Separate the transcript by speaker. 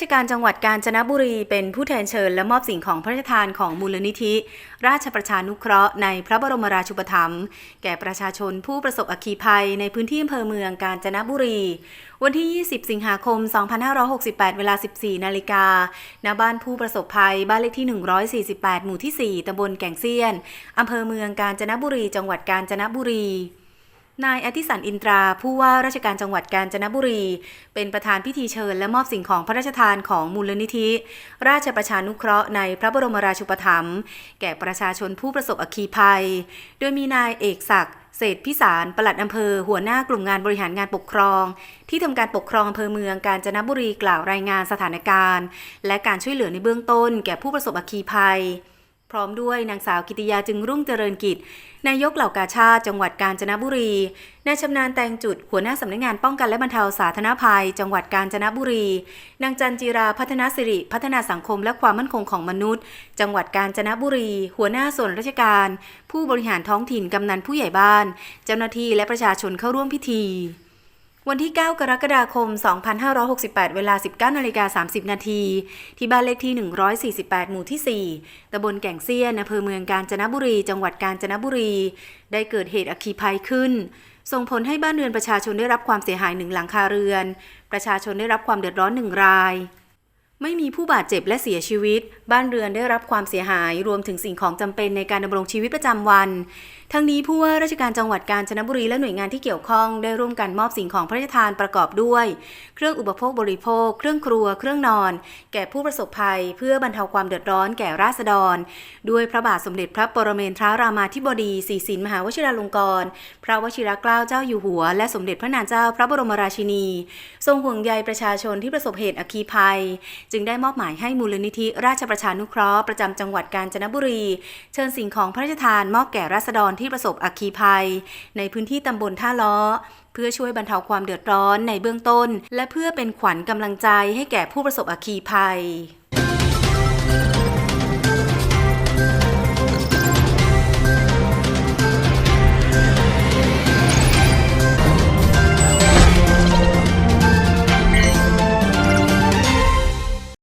Speaker 1: ราชการจังหวัดกาญจนบุรีเป็นผู้แทนเชิญและมอบสิ่งของพระราชทานของมูลนิธิ ราชประชานุเคราะห์ในพระบรมราชูปถัมภ์แก่ประชาชนผู้ประสบอัคคีภัยในพื้นที่อำเภอเมืองกาญจนบุรี วันที่ 20 สิงหาคม 2568 เวลา 14 นาฬิกาณบ้านผู้ประสบภัยบ้านเลขที่ 148 หมู่ที่ 4ตำบลแก่งเซียนอำเภอเมืองกาญจนบุรี จังหวัดกาญจนบุรี นายอธิสันอินตราผู้ว่าราชการจังหวัดกาญจนบุรี เป็นประธานพิธีเชิญและมอบสิ่งของพระราชทานของมูลนิธิ ราชประชานุเคราะห์ในพระบรมราชูปถัมภ์แก่ประชาชนผู้ประสบอัคคีภัย โดยมีนายเอกศักดิ์เศรษฐพิสารปลัดอำเภอ หัวหน้ากลุ่มงานบริหารงานปกครอง ที่ทำการปกครองอำเภอเมืองกาญจนบุรีกล่าวรายงานสถานการณ์ และการช่วยเหลือในเบื้องต้น แก่ผู้ประสบอัคคีภัย พร้อมด้วยนางสาวกิติยาจึงรุ่งเจริญกิจ นายกเหล่ากาชาติจังหวัดกาญจนบุรี นายชำนาญแตงจุด หัวหน้าสำนักงานป้องกันและบรรเทาสาธารณภัย จังหวัดกาญจนบุรี นางจันจีราพัฒนาสิริ พัฒนาสังคมและความมั่นคงของมนุษย์ จังหวัดกาญจนบุรี หัวหน้าส่วนราชการ ผู้บริหารท้องถิ่นกำนันผู้ใหญ่บ้าน เจ้าหน้าที่และประชาชนเข้าร่วมพิธี วันที่ 9 กรกฎาคม 2568 เวลา 19นาฬิกา30 นาที ที่บ้านเลขที่ 148 หมู่ที่ 4 ตำบลแก่งเซียนอำเภอเมืองกาญจนบุรี จังหวัดกาญจนบุรี ได้เกิดเหตุอัคคีภัยขึ้น ส่งผลให้บ้านเรือนประชาชนได้รับความเสียหายหนึ่งหลังคาเรือน ประชาชนได้รับความเดือดร้อนหนึ่งราย ไม่มีผู้บาดเจ็บและเสียชีวิต บ้านเรือนได้รับความเสียหาย รวมถึงสิ่งของจำเป็นในการดำรงชีวิตประจำวัน ทั้งนี้ผู้ว่าราชการจังหวัดกาญจนบุรีและหน่วยงานที่เกี่ยวข้องได้ร่วมกันมอบสิ่งของพระราชทานประกอบด้วย เครื่องอุปโภคบริโภค เครื่องครัว เครื่องนอน แก่ผู้ประสบภัย เพื่อบรรเทาความเดือดร้อนแก่ราษฎร ด้วยพระบาทสมเด็จพระปรเมนทรารามาธิบดีศรีสินมหาวชิราลงกรณ์พระวชิรเกล้าเจ้าอยู่หัว และสมเด็จพระนางเจ้าพระบรมราชินี ทรงห่วงใยประชาชนที่ประสบเหตุอัคคีภัยจึงได้มอบหมายให้มูลนิธิราชประชานุเคราะห์ประจำจังหวัดกาญจนบุรี เชิญสิ่งของพระราชทานมอบแก่ราษฎรที่ประสบอัคคีภัย ในพื้นที่ตำบลท่าล้อเพื่อช่วยบรรเทาความเดือดร้อนในเบื้องต้น และเพื่อเป็นขวัญกำลังใจให้แก่ผู้ประสบอัคคีภัย